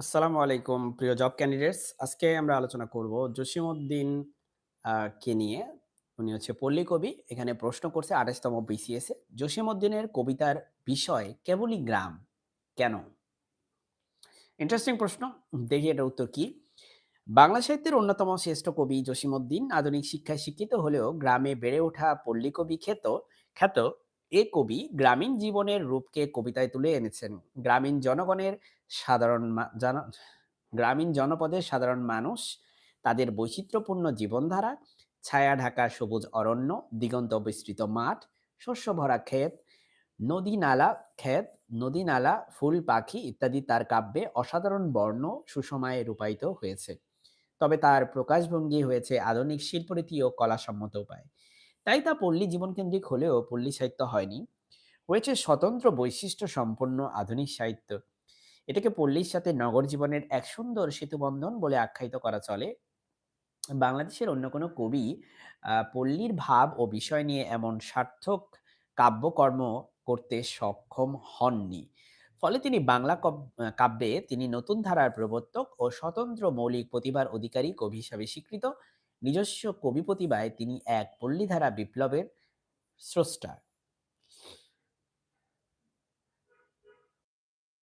আসসালামু আলাইকুম, প্রিয় জব ক্যান্ডিডেটস। আজকে আমরা আলোচনা করব জসীমউদ্দিন কে নিয়ে। উনি হচ্ছে পল্লী কবি। এখানে প্রশ্ন করছে ২৮ তম বিসিএস এ। জসীমউদ্দিনের কবিতার বিষয় কেবলই গ্রাম। কেন? ইন্টারেস্টিং প্রশ্ন। দেখি এটার উত্তর কি? বাংলা সাহিত্যের অন্যতম শ্রেষ্ঠ কবি জসীমউদ্দিন আধুনিক শিক্ষায় শিক্ষিত হলেও গ্রামে বেড়ে ওঠা পল্লী কবি খ্যাত খ্যাত এ কবি গ্রামীণ জীবনের রূপকে কবিতায় তুলে এনেছেন। গ্রামীণ জনগণের সাধারণ গ্রামীণ জনপদের সাধারণ মানুষ তাদের বৈচিত্র্যপূর্ণ জীবনধারা, ছায়া ঢাকা সবুজ অরণ্য, দিগন্ত বিস্তৃত মাঠ, শস্য ভরা ক্ষেত, নদী-নালা ক্ষেত, নদী-নালা, ফুল, পাখি ইত্যাদি তার কাব্যে অসাধারণ বর্ণ সুষমায় রূপায়িত হয়েছে। তবে তার প্রকাশভঙ্গি হয়েছে আধুনিক শিল্পরীতি ও কলাসম্মত উপায়ে। তাই তা পল্লী জীবনকেন্দ্রিক হলেও পল্লী সাহিত্য হয়নি। হয়েছে স্বতন্ত্র বৈশিষ্ট্য সম্পন্ন আধুনিক সাহিত্য। এটাকে পল্লীর সাথে নগর জীবনের এক সুন্দর সেতুবন্ধন বলে আখ্যায়িত করা চলে। বাংলাদেশের অন্য কোনো কবি পল্লীর ভাব ও বিষয় নিয়ে এমন সার্থক কাব্যকর্ম করতে সক্ষম হননি। ফলে তিনি বাংলা কব কাব্যে তিনি নতুন ধারার প্রবর্তক ও স্বতন্ত্র মৌলিক প্রতিভার অধিকারী কবি হিসাবে স্বীকৃত। নিজস্ব কবি প্রতিভায় তিনি এক পল্লীধারা বিপ্লবের স্রষ্টা।